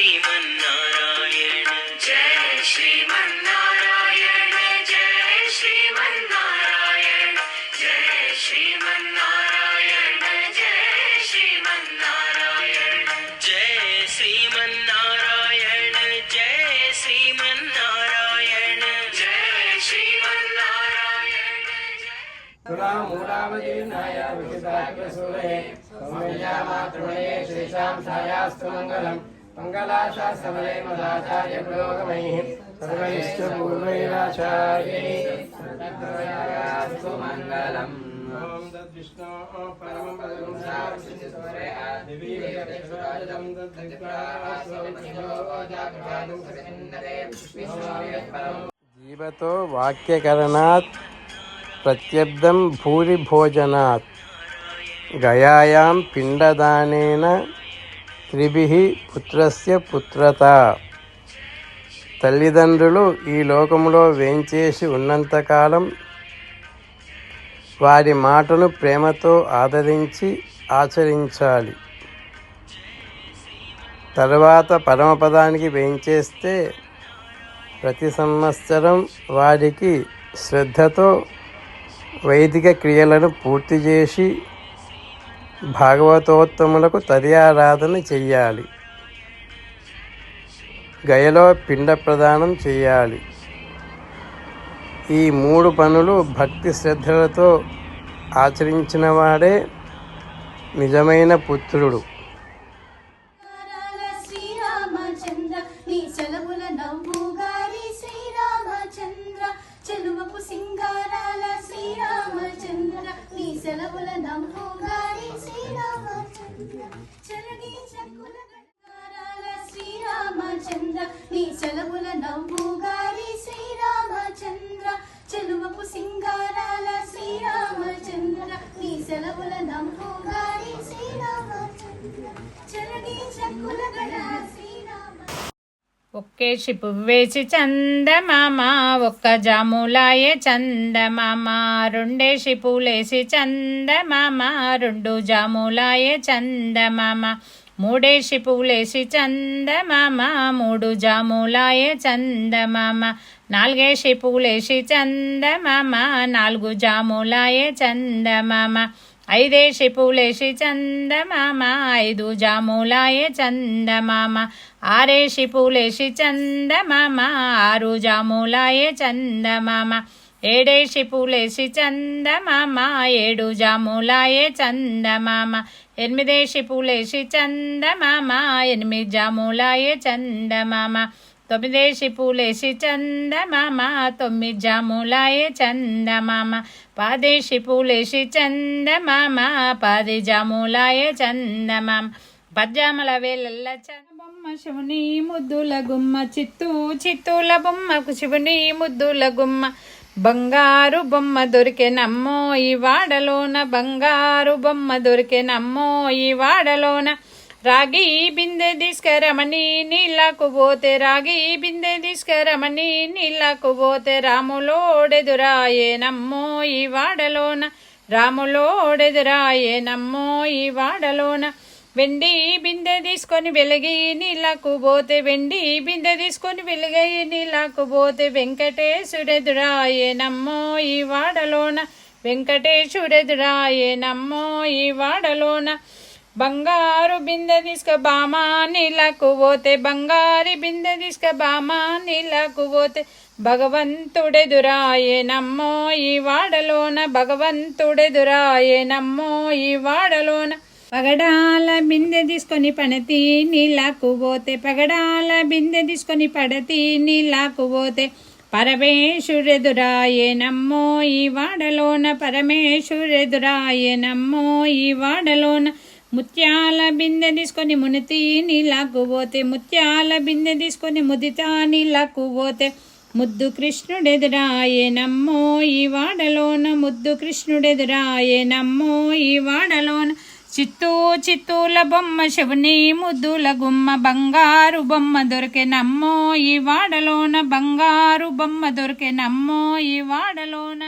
श्रीमन्नारायण। जय श्रीमन्नारायण जय श्रीमन्नारायण जय श्रीमन्नारायण जय श्रीमन्नारायण। जय श्रीमन्नारायण जय श्रीमन्नारायण जय श्रीमन्नारायण। रामूडावदीनाय विशिदाग्रसूरे सौम्या मातृणे श्रीशां छायास्तु मङ्गलम्। मङ्गलाशासमले मदाचार्य पुरोगमैः सर्वैश्च पूर्वैराचार्यैः सर्वत्रयास्तु मङ्गलम् ॐ तद्विष्णो परमं पदं साक्षिसूरे दिवी वेदेश्वराजं तद्विप्रासो జీవతో వాక్యకరణాత్ ప్రత్యబ్దం భూరి భోజనాత్ గయాయాం పిండదానేన త్రిభి పుత్రస్య పుత్రత. తల్లిదండ్రులు ఈ లోకంలో వేంచేసి ఉన్నంతకాలం వారి మాటను ప్రేమతో ఆదరించి ఆచరించాలి. తర్వాత పరమపదానికి వేంచేస్తే ప్రతి సంవత్సరం వారికి శ్రద్ధతో వైదిక క్రియలను పూర్తి చేసి భాగవతోత్తములకు తదియారాధన చెయ్యాలి. గయలో పిండ ప్రదానం చేయాలి ఈ మూడు పనులు భక్తి శ్రద్ధలతో ఆచరించిన వాడే నిజమైన పుత్రుడు. శ్రీరామచంద్ర నీ నవ్వు ఒక్కేసి వేసి చందమామ ఒక్క జాములాయే చందమామ. రెండే షిపులేసి చందమామ రెండు జాములాయే చందమామ. మూడే షిపులేసి చందమామ మూడు జాములాయే చందమామ. నాలుగే షిపులేసి చందమామ నాలుగు జాములాయే చందమామ. ఐదేసి పూలేసి చందమామ ఐదు జాములాయే చందమామ. ఆరేసి పూలేసి చందమామ ఆరు జాములాయే చందమామ. ఏడేసి పూలేసి చందమామ ఏడు జాములాయే చందమామ. ఎనిమిదేసి పూలేసి చందమామ ఎనిమిది జాములాయే చందమామ. తొమ్మిదేసి పూలేసి చందమామ తొమ్మిది జాములాయే చందమామ. పాదేసి పూలేసి చందమామ పది జాములాయే చందమామ. పద్యామల వేలల్ల చందబొమ్మ శివుని ముద్దుల గుమ్మ చిత్తూ చిత్తూల బొమ్మకు శివుని ముద్దుల గుమ్మ. బంగారు బొమ్మ దొరికెనమ్మో ఈ వాడలోన బంగారు బొమ్మ దొరికెనమ్మో ఈ వాడలోన. రాగి బిందె తీసుకరమని నీళ్ళకు పోతే రాగి బిందె తీసుకరమని నీళ్ళకు పోతే రాములోడెదురాయే నమ్మో ఈ వాడలోన. రాములోడెదురాయే నమ్మో ఈ వాడలోన. వెండి బిందె తీసుకొని వెలిగి నీళ్ళకు పోతే వెండి బిందె తీసుకొని వెలిగి నీళ్ళకు పోతే వెంకటేశుడెదురాయే నమ్మో ఈ వాడలోన. వెంకటేశుడెదురాయే నమ్మో ఈ వాడలోన. బంగారు బిందె తీసుక బామా నీళ్ళకు పోతే బంగారు బిందె తీసుక బామా నీళ్ళకు పోతే భగవంతుడెదురాయే నమ్మో ఈ వాడలోన భగవంతుడెదురాయే నమ్మో ఈ వాడలోన. పగడాల బిందె తీసుకొని పడతి నీళ్ళకు పోతే పగడాల బిందె తీసుకొని పడతి నీళ్ళకు పోతే పరమేశ్వరెదురాయే నమ్మో ఈ వాడలోన పరమేశ్వరెదురాయే నమ్మో ఈ వాడలోన. ముత్యాల బిందె తీసుకొని మునితి నీళ్ళకు పోతే ముత్యాల బిందె తీసుకొని ముదితా నీళ్ళకు పోతే ముద్దు కృష్ణుడెదురాయే నమ్మో ఈ వాడలోన ముద్దు కృష్ణుడెదురాయే నమ్మో ఈ వాడలోన. చిత్తూ చిత్తూల బొమ్మ శివుని ముద్దుల గుమ్మ బంగారు బొమ్మ దొరికే నమ్మో ఈ వాడలోన బంగారు బొమ్మ దొరికే నమ్మో ఈ వాడలోన.